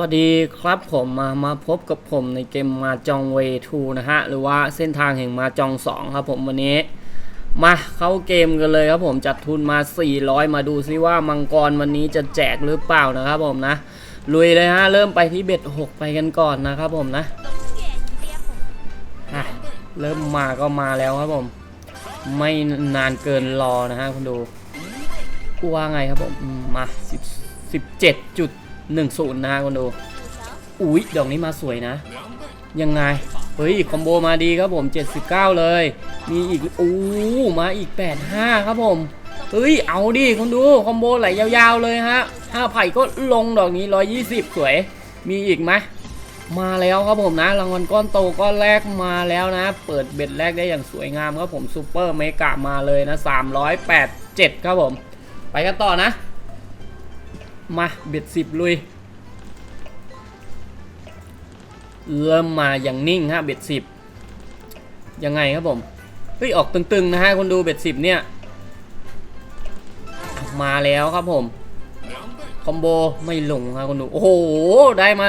วัสดีครับผมมามาพบกับผมในเกมมาจองเวทูนะฮะ หรือว่าเส้นทางแห่งมาจอง2ครับผมวันนี้ มาเข้าเกมกันเลยครับผมจัดทุนมา 400 มาดูซิว่ามังกรวันนี้จะแจกหรือเปล่านะครับผมนะ ลุยเลยฮะ เริ่มไปที่เบ็ด6 ไปกันก่อนนะครับผมนะอะเริ่มมาก็มาแล้วครับผม ไม่นานเกินรอนะฮะคุณดูกูว่าไงครับผมมา10 17จุด10นะฮะคุณดูอุ๊ยดอกนี้มาสวยนะ ยังไง เฮ้ยคอมโบมาดีครับผม 79 เลย มีอีกอู้มาอีก 85 ครับผมเฮ้ยเอาดิคุณดูคอมโบไหลยาวๆเลยฮะห้าไผ่ก็ลงดอกนี้ 120 สวย มีอีกไหมมาแล้วครับผมนะรางวัลก้อนโตก้อนแรกมาแล้วนะ เปิดเบ็ดแรกได้อย่างสวยงามครับผมซูเปอร์เมกะมาเลยนะ 387 ครับผม ไปกันต่อนะ มาเบ็ดสิบลุย เริ่มมาอย่างนิ่งฮะเบ็ดสิบยังไงครับผมเฮ้ยออกตึงๆนะฮะคนดูเบ็ดสิบเนี่ย มาแล้วครับผม คอมโบไม่ลงครับคนดู โอ้โห ได้มา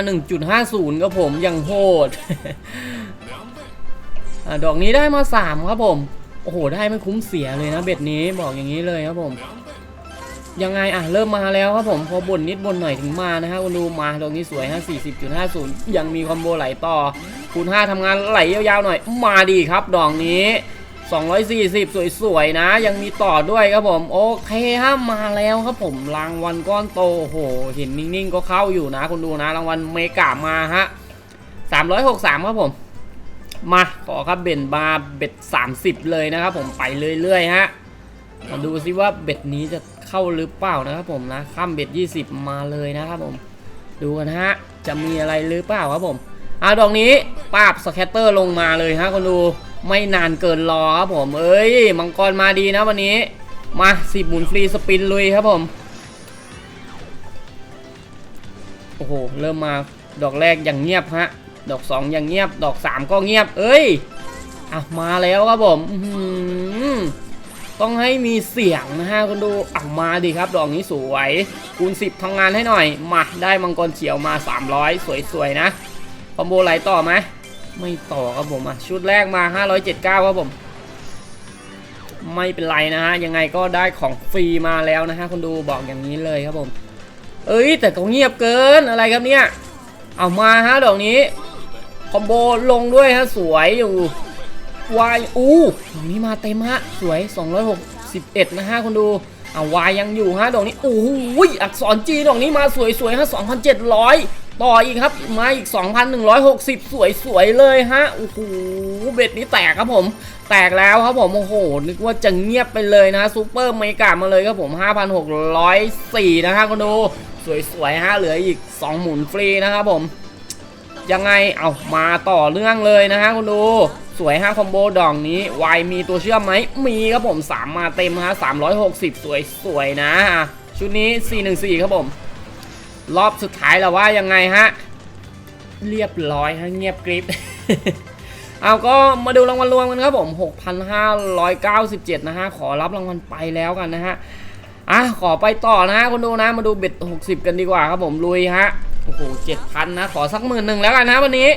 1.50ครับผมยังโหดอดอกนี้ได้มา 3 ครับผม โอ้โห ได้ไม่คุ้มเสียเลยนะเบ็ดนี้บอกอย่างนี้เลยครับผม ยังไงอะเริ่มมาแล้วครับผมพอบ่นนิดบ่นหน่อยถึงมานะฮะคุณดูมาตรงนี้สวยฮะ40.50 ยังมีคอมโบไหลต่อคูณ5ทำงานไหลยาวๆหน่อย มาดีครับดอกนี้ 240 สวยๆนะ ยังมีต่อด้วยครับผม โอเคฮะมาแล้วครับผมรางวัลก้อนโตโอ้โหเห็นนิ่งๆก็เข้าอยู่นะคุณดูนะรางวัลเมกามาฮะ 363 ครับผม มาขอครับเบนบาเบ็ด30 เลยนะครับผมไปเรื่อยๆฮะมาดูซิว่าเบ็ดนี้จะ เข้าหรือเปล่านะครับผมนะข้ามเบ็ด20 มาเลยนะครับผม ดูกันฮะ จะมีอะไรหรือเปล่าครับผมอ่าดอกนี้ปาบสแคตเตอร์ลงมาเลยฮะคนดูไม่นานเกินรอครับผม เอ้ย มังกรมาดีนะวันนี้ มาสิบหมุนฟรีสปินลุยครับผม โอ้โห เริ่มมาดอกแรกอย่างเงียบฮะ ดอก2อย่างเงียบ ดอก3ก็เงียบ เอ้ย อะ มาแล้วครับผม อื ต้องให้มีเสียงนะฮะคุณดูอะมาดิครับ ดอกนี้สวยคูณ10ทำงานให้หน่อย มาได้มังกรเขียวมา 300 สวยๆนะ คอมโบไหลต่อไหมไม่ต่อครับผมอะชุดแรกมา 579ครับผม ไม่เป็นไรนะฮะ ยังไงก็ได้ของฟรีมาแล้วนะฮะคุณดูบอกอย่างนี้เลยครับผม เอ้ย แต่ก็เงียบเกินอะไรครับเนี่ย เอามาฮะดอกนี้ คอมโบลงด้วยฮะสวยอยู่ วายอู้ดอกนี้มาเต็มฮะ สวย 261 นะฮะคุณดูอ่าวายยังอยู่ฮะดอกนี้โอ้โหอักษรจีนดอกนี้มาสวยๆฮะ2,700 ต่ออีกครับมาอีก 2,160 สวยๆเลยฮะโอ้โหเบ็ดนี้แตกครับผม แตกแล้วครับผมโอ้โหนึกว่าจะเงียบไปเลยนะซูเปอร์เมกามาเลยครับผม 5,604 นะฮะคุณดูสวยๆฮะเหลืออีก 2 หมุนฟรีนะครับผมยังไงเอามาต่อเรื่องเลยนะฮะคุณดู สวยฮะคอมโบดองนี้วายมีตัวเชื่อมไหมมีครับผม3มาเต็มฮะ360สวยสวยนะ ชุดนี้414ครับผม รอบสุดท้ายแล้วว่ายังไงฮะ เรียบร้อยฮะเงียบกริบเอาก็มาดูรางวัลรวมกันครับผม 6,597 นะฮะ ขอรับรางวัลไปแล้วกันนะฮะ อะ ขอไปต่อนะฮะคุณดูนะ มาดูเบ็ด 60 กันดีกว่าครับผม ลุยฮะ โอ้โหเจ็ดพันนะ ขอสักหมื่นหนึ่งแล้วกันนะวันนี้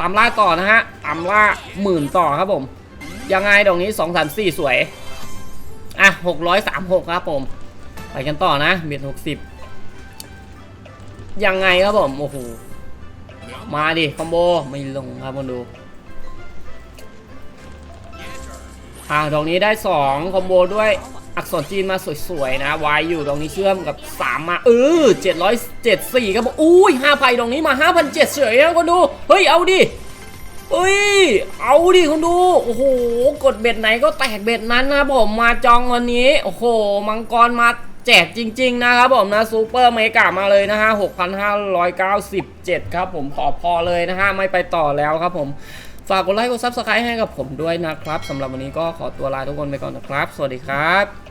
ตามล่าต่อนะฮะตามล่าหมื่นต่อครับผม ยังไงดอกนี้สองสามสี่สวย อะหกร้อยสามหกครับผม ไปกันต่อนะเบ็ดหกสิบยังไงครับผม โอ้โห มาดิ คอมโบ ไม่ลงครับมาดู อะดอกนี้ได้2คอมโบด้วย อักษรจีนมาสวยๆนะวายอยู่ตรงนี้เชื่อมกับ 3 มาเออ774ครับผมอุ้ย5ไผ่ตรงนี้มา 5,700เฉยนะคนดู เฮ้ย เอาดิเฮ้ย เอาดิคุณดู โอ้โห กดเบ็ดไหนก็แตกเบ็ดนั้นนะผมมาจองวันนี้ โอ้โห มังกรมาแจกจริง ๆ นะครับผมนะซูเปอร์เมกามาเลยนะฮะ 6,597 ครับผมขอพอเลยนะฮะ ไม่ไปต่อแล้วครับผม ฝากกดไลค์กดซับสไครต์ให้กับผมด้วยนะครับสำหรับวันนี้ก็ขอตัวลาทุกคนไปก่อนนะครับ สวัสดีครับ